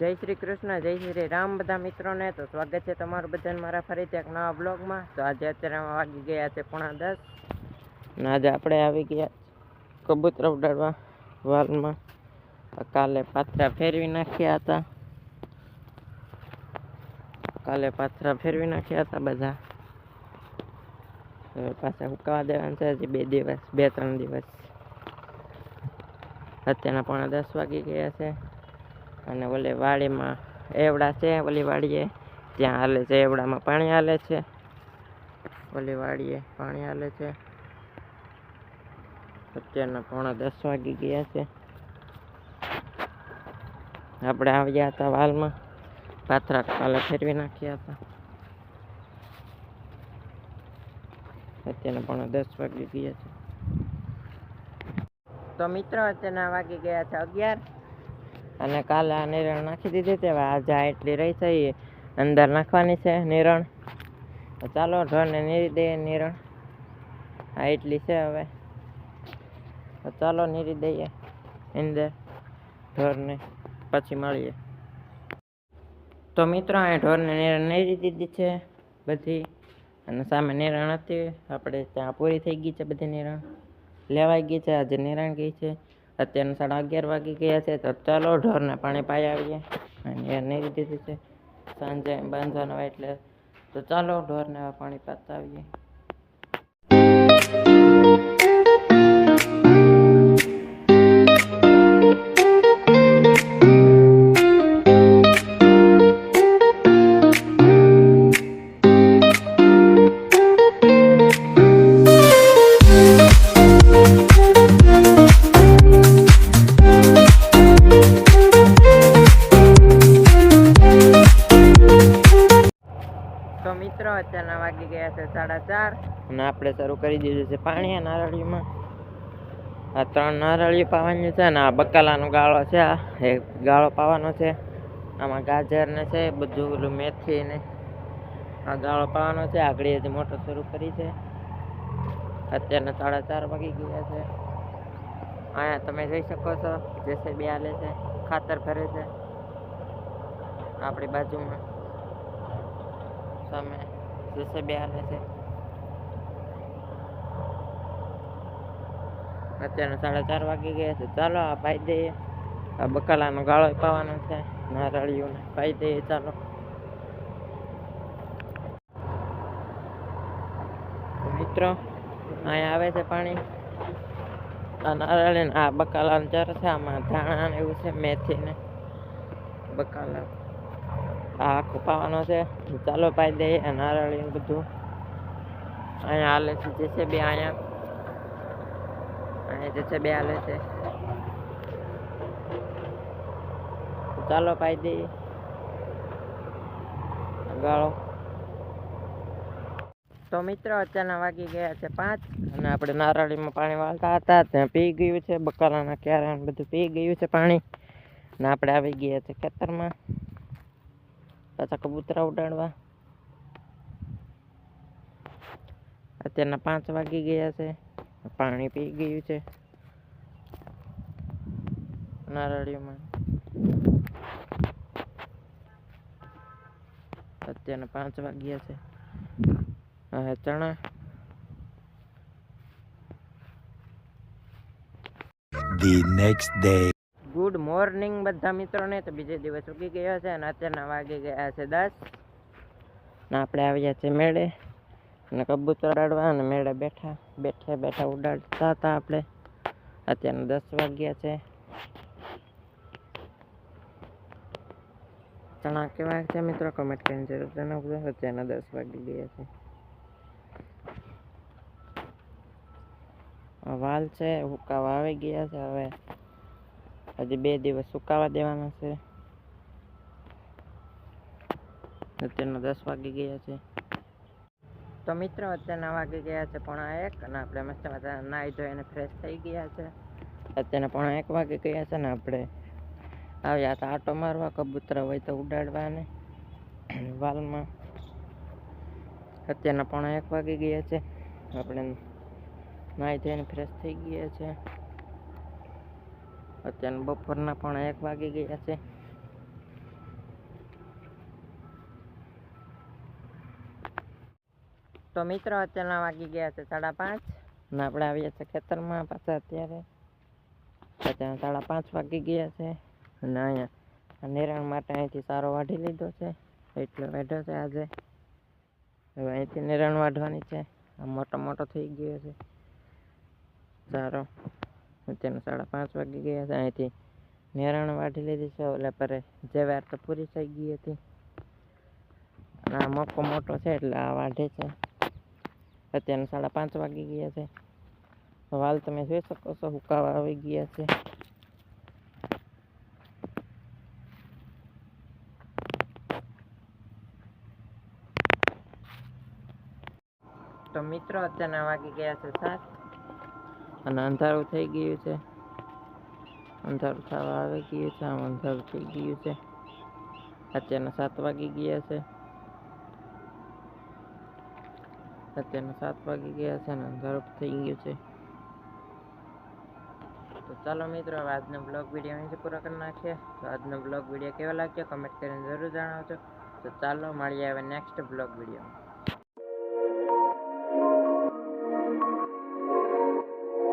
જય શ્રી કૃષ્ણ, જય શ્રી રામ બધા મિત્રોને. તો સ્વાગત છે તમારું બધાને મારા ફરીથી એક નવા બ્લોગમાં તો આજે અત્યારે વાગી ગયા છે પોણા દસ. અને આજે આપણે આવી ગયા કબૂતર ઉડાડવા વાલમાં. કાલે પાથરા ફેરવી નાખ્યા હતા. કાલે પાથરા ફેરવી નાખ્યા હતા બધા. હવે પાછા હુકાવા દેવાના છે, હજી બે દિવસ, બે ત્રણ દિવસ. અત્યારના પોણા દસ વાગી ગયા છે. અને ઓલી વાડીમાં એવડા છે, ઓલી વાડીએ. ત્યાં હાલે છે, એવડામાં પાણી હાલે છે. ઓલી વાડીએ પાણી હાલે છે. અત્યારના પોણા દસ વાગી ગયા છે. આપણે આવ્યા હતા વાલમાં. પાથરા કાલે ફેરવી નાખ્યા હતા. અત્યારના પોણા દસ વાગી ગયા છે. તો મિત્રો, અત્યારના વાગી ગયા છે અગિયાર. અને કાલે આ નિરણ નાખી દીધી હતી. હવે આજે એટલી રહી છે અંદર નાખવાની છે નિરણ. ચાલો ઢોરને નીરી દઈએ નિરણ. આ એટલી છે હવે. ચાલો નીરી દઈએ અંદર. ઢોરને પછી મળીએ. તો મિત્રો, આ ઢોરને નિરણ નીરી દીધી છે બધી. અને સામે નિરણ હતી. આપણે ત્યાં પૂરી થઈ ગઈ છે બધી નિરણ. લેવાઈ ગઈ છે. આજે નિરણ ગઈ છે. અત્યારના સાડા અગિયાર વાગી ગયા છે, તો ચાલો ઢોરને પાણી પાઈ આવીએ. અને એ નીરી દીધી છે સાંજે બાંધવાનો એટલે, તો ચાલો ઢોરને પાણી પાતા આવીએ. મિત્રો અત્યારના વાગી ગયા છે સાડા ચાર. અને આપણે શરૂ કરી દીધું છે પાણી આ નારળીમાં. આ ત્રણ નારળીઓ પાવાની છે અને આ બકાલાનો ગાળો છે, આ એક ગાળો પાવાનો છે. આમાં ગાજર ને છે, બધું ઓલું મેથી ને આ ગાળો પાવાનો છે. આગળ હજી મોટર શરૂ કરી છે. અત્યારના સાડા ચાર વાગી ગયા છે. અહીંયા તમે જોઈ શકો છો જેસીબી હાલે છે, ખાતર ભરે છે. આપણી બાજુમાં સામે જેસીબી હાલે છે. અત્યારે સાડા ચાર વાગી ગયા છે. ચાલો આ પાઈ દઈએ. આ બકાલાનો ગાળો પાવાનો છે. નારળીઓને પાઈ દઈએ. ચાલો. મિત્રો, અહીંયા આવે છે પાણી. આ નારળી આ બકાલાનો ચર છે. આમાં ધાણા ને એવું છે મેથી ને બકાલા. આ ખોપાવાનો પાવાનો છે. ચાલો પાઈ દઈએ નારળી બધું. અહીંયા હાલે છે જે છે બે અહીંયા. અહીંયા જે છે બે હાલે છે. ચાલો પાઈ દઈએ. ગાળો. તો મિત્રો, અત્યારના વાગી ગયા છે પાંચ અને આપણે નારળીમાં પાણી વાળતા હતા. ત્યાં પી ગયું છે બકાલાના ક્યારે બધું પી ગયું છે પાણી. ને આપણે આવી ગયા છે ખેતરમાં. પાછા કબૂતરા ઉડાડવા અત્યારના પાંચ વાગી ગયા છે. પાણી પી ગયું છે. નારાળીઓમાં. અત્યારના પાંચ વાગ્યા છે. હવે ચણા. The next day. Good morning બધા મિત્રોને. તો બીજે દિવસ ઉગી ગયો છે અને અત્યારના વાગી ગયા છે દસ. ને આપણે આવ્યા છે મેળે. અને કબૂતર ઉડાડવા અને મેળે બેઠા બેઠા બેઠા ઉડાડતા હતા આપણે. અત્યારના દસ વાગ્યા છે. ચણા કેવા છે મિત્રો? કમેન્ટ કરીને જરૂર જણાવજો. અત્યારના દસ વાગી ગયા છે. વાલ છે, હુકાવા આવી ગયા છે હવે. હજી બે દિવસ સુકાવા દેવાના છે. અત્યારના દસ વાગી ગયા છે. તો મિત્રો, અત્યારના વાગી ગયા છે પોણા એક અને આપણે મસ્ત મજા નાહી ધોઈને ફ્રેશ થઈ ગયા છે. અત્યારના પોણા એક વાગી ગયા છે ને આપણે આવ્યા હતા આટો મારવા, કબૂતર હોય તો ઉડાડવાને વાલમાં. અત્યારના પોણા એક વાગી ગયા છે. આપણે નાહી ધોઈને ફ્રેશ થઈ ગયા છે. અત્યારે બપોરના પણ એક વાગી ગયા છે. તો મિત્રો, અત્યારના વાગી ગયા છે સાડા પાંચ ને આપણે આવીએ છીએ ખેતરમાં પાછા અત્યારે. અત્યારે સાડા પાંચ વાગી ગયા છે અને અહીંયા નિરણ માટે અહીંથી સારો વાઢી લીધો છે. એટલો વાઢ્યો છે આજે. હવે અહીંથી નિરણ વાઢવાની છે. આ મોટો મોટો થઈ ગયો છે. સારો. અત્યારના સાડા પાંચ વાગી ગયા છે. અહીંથી નિરાણ વાઢી લીધી છે. એટલે પરે જે વાર તો પૂરી થઈ ગઈ હતી. આ મોકો મોટો છે એટલે આ વાઢે છે. અત્યારના સાડા પાંચ વાગી ગયા છે. વાલ તમે જોઈ શકો છો, હુકાવા આવી ગયા છે. તો મિત્રો, અત્યારના વાગી ગયા છે સાત. અને અંધારું થઈ ગયું છે. અંધારું થવા આવી ગયું છે. આમ અંધારું થઈ ગયું છે. અત્યારના સાત વાગી ગયા છે. અત્યારના સાત વાગી ગયા છે અને અંધારું થઈ ગયું છે. તો ચાલો મિત્રો આજનો બ્લોગ વીડિયો અહીંથી પૂરો કરી નાખીએ. તો આજનો બ્લોગ વીડિયો કેવો લાગ્યો? કમેન્ટ કરીને જરૂર જણાવજો. તો ચાલો, મળીએ હવે નેક્સ્ટ બ્લોગ વિડીયોમાં.